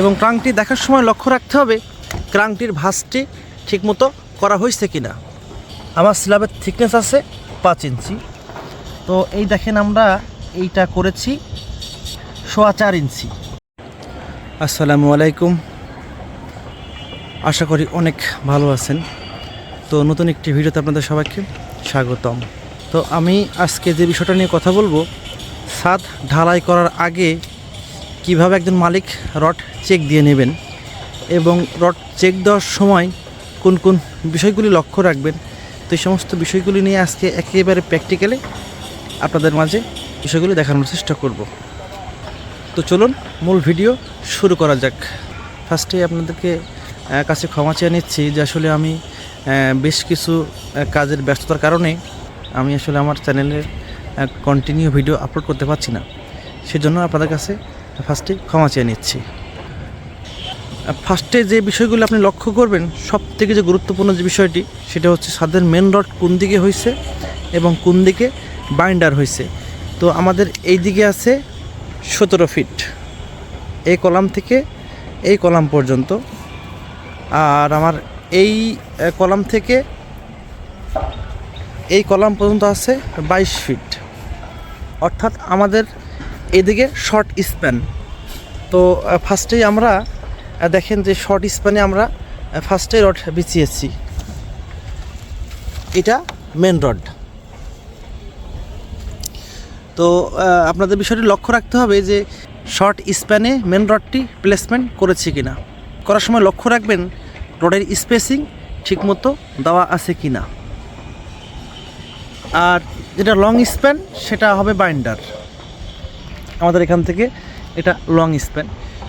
এবং ক্রাঙ্কটি দেখার সময় লক্ষ্য রাখতে হবে ক্রাঙ্কটির ভাঁজটি ঠিকমতো করা হয়েছে কি না আমার স্ল্যাবের থিকনেস আছে পাঁচ ইঞ্চি। তো এই দেখেন আমরা এইটা করেছি সোয়া চার ইঞ্চি। আসসালামু আলাইকুম। আশা করি অনেক ভালো আছেন। তো নতুন একটি ভিডিওতে আপনাদের সবাইকে স্বাগতম। তো আমি আজকে যে বিষয়টা নিয়ে কথা বলব ছাদ ঢালাই করার আগে কীভাবে একজন মালিক রড চেক দিয়ে নেবেন এবং রড চেক দেওয়ার সময় কোন কোন বিষয়গুলি লক্ষ্য রাখবেন। তো এই সমস্ত বিষয়গুলি নিয়ে আজকে একেবারে প্র্যাকটিক্যালে আপনাদের মাঝে বিষয়গুলি দেখানোর চেষ্টা করব। তো চলুন, মূল ভিডিও শুরু করা যাক। ফার্স্টে আপনাদেরকে কাছে ক্ষমা চেয়ে নিচ্ছি যে আসলে আমি বেশ কিছু কাজের ব্যস্ততার কারণে আমি আসলে আমার চ্যানেলের কন্টিনিউ ভিডিও আপলোড করতে পারছি না। সেজন্য আপনাদের কাছে ফার্স্টে ক্ষমা চেয়ে নিচ্ছি। ফার্স্টে যে বিষয়গুলো আপনি লক্ষ্য করবেন সব থেকে যে গুরুত্বপূর্ণ যে বিষয়টি, সেটা হচ্ছে ছাদের মেন রড কোন দিকে হয়েছে এবং কোন দিকে বাইন্ডার হয়েছে তো আমাদের এই দিকে আছে সতেরো ফিট এই কলাম থেকে এই কলাম পর্যন্ত। আর আমার এই কলাম থেকে এই কলাম পর্যন্ত আছে বাইশ ফিট অর্থাৎ আমাদের এদিকে শর্ট স্প্যান তো ফার্স্টেই আমরা দেখেন যে শর্ট স্প্যানে আমরা ফার্স্টে রড বিছিয়েছি। এটা মেন রড তো আপনাদের বিষয়টি লক্ষ্য রাখতে হবে যে শর্ট স্প্যানে মেন রডটি প্লেসমেন্ট করেছি কিনা। করার সময় লক্ষ্য রাখবেন রডের স্পেসিং ঠিকমতো দেওয়া আছে কিনা। আর যেটা লং স্প্যান সেটা হবে বাইন্ডার আমাদের এখান থেকে এটা লং স্প্যান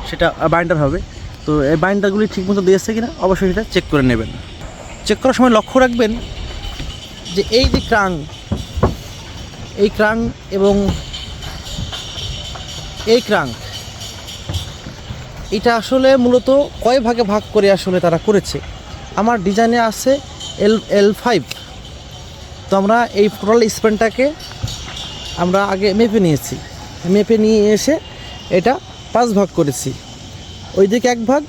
সেটা বাইন্ডার হবে। তো এই বাইন্ডারগুলি ঠিকমতো দিয়েছে কিনা, অবশ্যই সেটা চেক করে নেবেন। চেক করার সময় লক্ষ্য রাখবেন যে এই যে ক্রাং, এই ক্রাং এবং এই ক্রাং, এটা আসলে মূলত কয় ভাগে ভাগ করে আসলে তারা করেছে? আমার ডিজাইনে আছে এল এল ফাইভ তো আমরা এই টোটাল স্প্যানটাকে আমরা আগে মেপে নিয়েছি। মেপে নিয়ে এসে এটা পাঁচ ভাগ করেছি। ওই দিকে এক ভাগ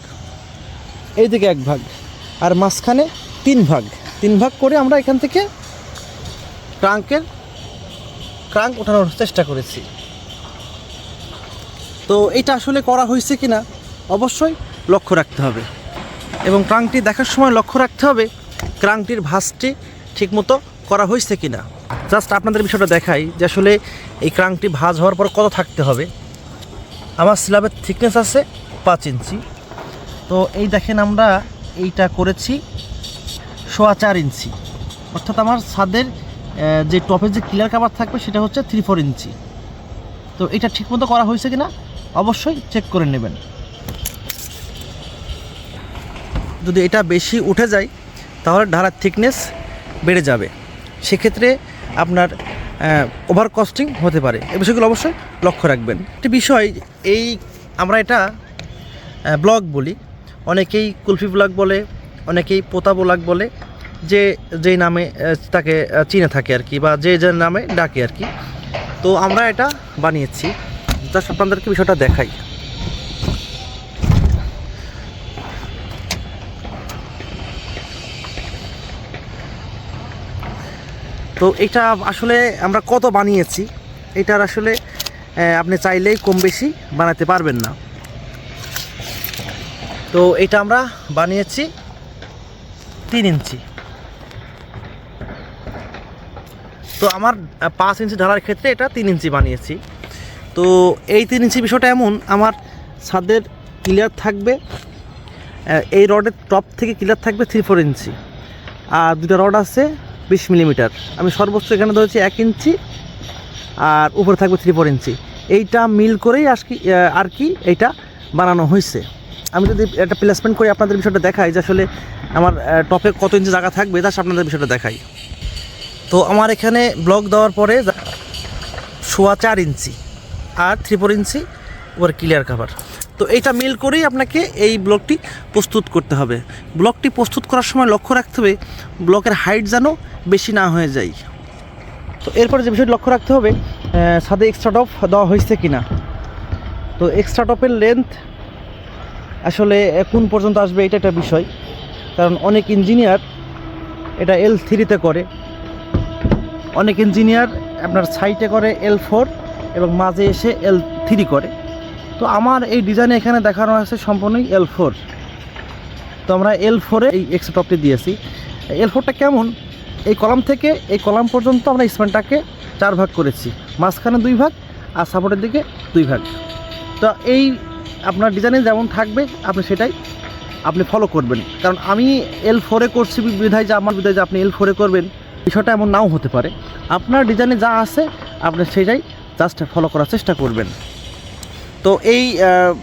এই দিকে এক ভাগ, আর মাঝখানে তিন ভাগ। তিন ভাগ করে আমরা এখান থেকে ট্রাঙ্কের ক্রাঙ্ক ওঠানোর চেষ্টা করেছি। তো এটা আসলে করা হয়েছে কিনা অবশ্যই লক্ষ্য রাখতে হবে। এবং ক্রাঙ্কটি দেখার সময় লক্ষ্য রাখতে হবে ক্রাঙ্কটির ভাঁজটি ঠিকমতো করা হয়েছে কি না। জাস্ট আপনাদের বিষয়টা দেখাই যে আসলে এই ক্রাঙ্কটি ভাঁজ হওয়ার পর কত থাকতে হবে। আমার স্ল্যাবের থিকনেস আছে পাঁচ ইঞ্চি। তো এই দেখেন আমরা এইটা করেছি সোয়া চার ইঞ্চি। অর্থাৎ আমার ছাদের যে টপের যে ক্লিয়ার কাভার থাকবে সেটা হচ্ছে থ্রি ফোর ইঞ্চি। তো এটা ঠিকমতো করা হয়েছে কিনা অবশ্যই চেক করে নেবেন। যদি এটা বেশি উঠে যায়, তাহলে ঢালার থিকনেস বেড়ে যাবে। সেক্ষেত্রে আপনার ওভার কস্টিং হতে পারে। এ বিষয়গুলো অবশ্যই লক্ষ্য রাখবেন। একটি বিষয়, এই আমরা এটা ব্লগ বলি। অনেকেই কুলফি ব্লগ বলে, অনেকেই পোতা ব্লগ বলে, যে, যেই নামে তাকে চিনে থাকে আর কি, বা যে যে নামে ডাকে আর কি। তো আমরা এটা বানিয়েছি। জাস্ট আপনাদেরকে বিষয়টা দেখাই। তো এটা আসলে আমরা কত বানিয়েছি? এটার আসলে আপনি চাইলেই কম বেশি বানাতে পারবেন না। তো এটা আমরা বানিয়েছি তিন ইঞ্চি। তো আমার পাঁচ ইঞ্চি ঢালার ক্ষেত্রে এটা তিন ইঞ্চি বানিয়েছি। তো এই তিন ইঞ্চি বিষয়টা এমন, আমার ছাদের ক্লিয়ার থাকবে এই রডের টপ থেকে ক্লিয়ার থাকবে থ্রি ফোর ইঞ্চি। আর দুটা রড আছে বিশ মিলিমিটার আমি সর্বোচ্চ এখানে ধরেছি এক ইঞ্চি, আর উপরে থাকবে থ্রি ফোর ইঞ্চি। এইটা মিল করেই কি আর কি এইটা বানানো হয়েছে। আমি যদি একটা প্লেসমেন্ট করে আপনাদের বিষয়টা দেখাই যে আসলে আমার টপে কত ইঞ্চি জায়গা থাকবে তা আপনাদের বিষয়টা দেখাই। তো আমার এখানে ব্লক দেওয়ার পরে সোয়া চার ইঞ্চি আর three four inch clear cover cover তো এইটা মিল করেই আপনাকে এই ব্লকটি প্রস্তুত করতে হবে। ব্লকটি প্রস্তুত করার সময় লক্ষ্য রাখতে হবে ব্লকের হাইট যেন বেশি না হয়ে যায়। তো এরপরে যে বিষয়টি লক্ষ্য রাখতে হবে ছাদে এক্সট্রা টপ দেওয়া হয়েছে কি না তো এক্সট্রা টপের লেন্থ আসলে কোন পর্যন্ত আসবে এটা একটা বিষয়। কারণ অনেক ইঞ্জিনিয়ার এটা এল থ্রিতে করে। অনেক ইঞ্জিনিয়ার আপনার সাইটে করে এল ফোর এবং মাঝে এসে এল থ্রি করে। তো আমার এই ডিজাইনে এখানে দেখানো আছে সম্পূর্ণই এল ফোর তো আমরা এল ফোরে এই এক্সট্রা টপটি দিয়েছি। এল ফোরটা কেমন? এই কলাম থেকে এই কলাম পর্যন্ত আমরা স্প্যানটাকে চার ভাগ করেছি। মাঝখানে দুই ভাগ আর সাপোর্টের দিকে দুই ভাগ। তো এই আপনার ডিজাইনে যেমন থাকবে, আপনি সেটাই আপনি ফলো করবেন। কারণ আমি এল ফোরে করছি, বিধায় যে, আমার বিধায় যে, আপনি এল ফোরে করবেন, বিষয়টা এমন নাও হতে পারে। আপনার ডিজাইনে যা আছে, আপনি সেটাই জাস্ট ফলো করার চেষ্টা করবেন। তো এই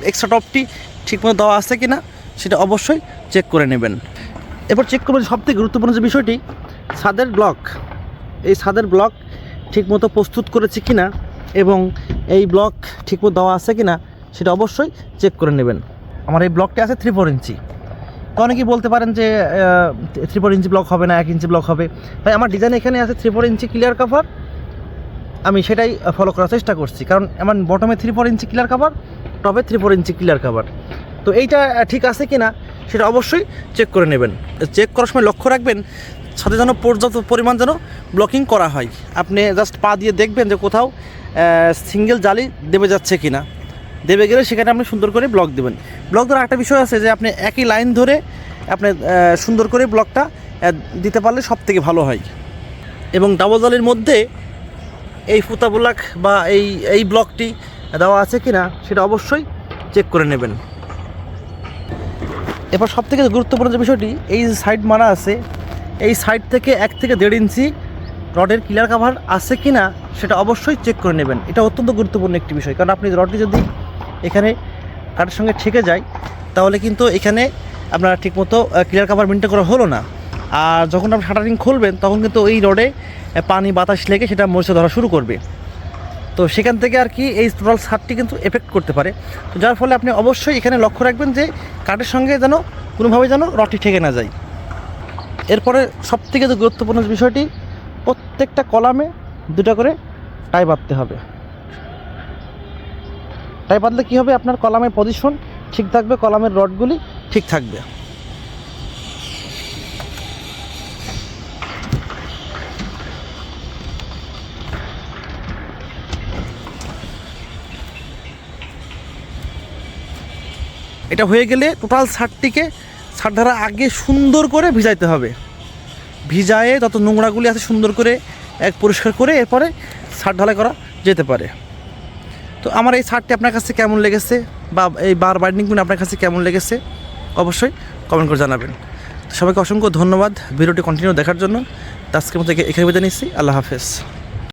এক্সট্রা টপটি ঠিকমতো দেওয়া আছে কি না সেটা অবশ্যই চেক করে নেবেন। এরপর চেক করবেন সবথেকে গুরুত্বপূর্ণ যে বিষয়টি, ছাদের ব্লক এই ছাদের ব্লক ঠিকমতো প্রস্তুত করেছে কি না এবং এই ব্লক ঠিকমতো দেওয়া আছে কি না সেটা অবশ্যই চেক করে নেবেন। আমার এই ব্লকটি আছে থ্রি ফোর ইঞ্চি তো অনেকেই বলতে পারেন যে থ্রি ফোর ইঞ্চি ব্লক হবে না, এক ইঞ্চি ব্লক হবে। ভাই, আমার ডিজাইন এখানে আছে three four inch clear cover আমি সেটাই ফলো করার চেষ্টা করছি। কারণ আমার বটমে three four inch clear cover টপে three four inch clear cover তো এইটা ঠিক আছে কি না সেটা অবশ্যই চেক করে নেবেন। চেক করার সময় লক্ষ্য রাখবেন, সাথে যেন পর্যাপ্ত পরিমাণ যেন ব্লকিং করা হয়। আপনি জাস্ট পা দিয়ে দেখবেন যে কোথাও সিঙ্গেল জালি দেবে যাচ্ছে কি না দেবে গেলে সেখানে আপনি সুন্দর করে ব্লক দেবেন। ব্লক দেওয়ার একটা বিষয় আছে যে আপনি একই লাইন ধরে আপনি সুন্দর করে ব্লকটা দিতে পারলে সব থেকে ভালো হয়। এবং ডাবল জালির মধ্যে এই ফুতা ব্লক বা এই এই ব্লকটি দেওয়া আছে কি না সেটা অবশ্যই চেক করে নেবেন। এবার সব থেকে গুরুত্বপূর্ণ যে বিষয়টি, এই যে সাইড মারা আছে, এই সাইড থেকে এক থেকে দেড় ইঞ্চি রডের ক্লিয়ার কাভার আছে কি না সেটা অবশ্যই চেক করে নেবেন। এটা অত্যন্ত গুরুত্বপূর্ণ একটি বিষয়। কারণ আপনি রডটি যদি এখানে কাঠের সঙ্গে ঠেকে যায়, তাহলে কিন্তু এখানে আপনার ঠিকমতো ক্লিয়ার কাভার মেনটেন করা হলো না। আর যখন আপনি শাটারিং খুলবেন, তখন কিন্তু এই রডে পানি, বাতাস লেগে সেটা মরিচে ধরা শুরু করবে। তো সেখান থেকে আর কি এই টোটাল সারটি কিন্তু এফেক্ট করতে পারে। তো যার ফলে আপনি অবশ্যই এখানে লক্ষ্য রাখবেন যে, কাঠের সঙ্গে যেন কোনোভাবে যেন রডটি ঠেকে না যায়। এরপরে সবথেকে যে গুরুত্বপূর্ণ বিষয়টি, প্রত্যেকটা কলামে দুটা করে টাই বাঁধতে হবে। টাই বাঁধলে কী হবে? আপনার কলামের পজিশন ঠিক থাকবে, কলামের রডগুলি ঠিক থাকবে। এটা হয়ে গেলে টোটাল শার্টটিকে শার্ট ধারা আগে সুন্দর করে ভিজাইতে হবে। ভিজায়ে যত নোংরাগুলি আছে সুন্দর করে এক পরিষ্কার করে এরপরে শার্ট ঢালাই করা যেতে পারে। তো আমার এই শার্টটি আপনার কাছে কেমন লেগেছে? বা এই বার বাইন্ডিংগুলো আপনার কাছে কেমন লেগেছে? অবশ্যই কমেন্ট করে জানাবেন। সবাইকে অসংখ্য ধন্যবাদ ভিডিওটি কন্টিনিউ দেখার জন্য। আজকের মতো এখানে বিদায় নিচ্ছি। আল্লাহ হাফেজ।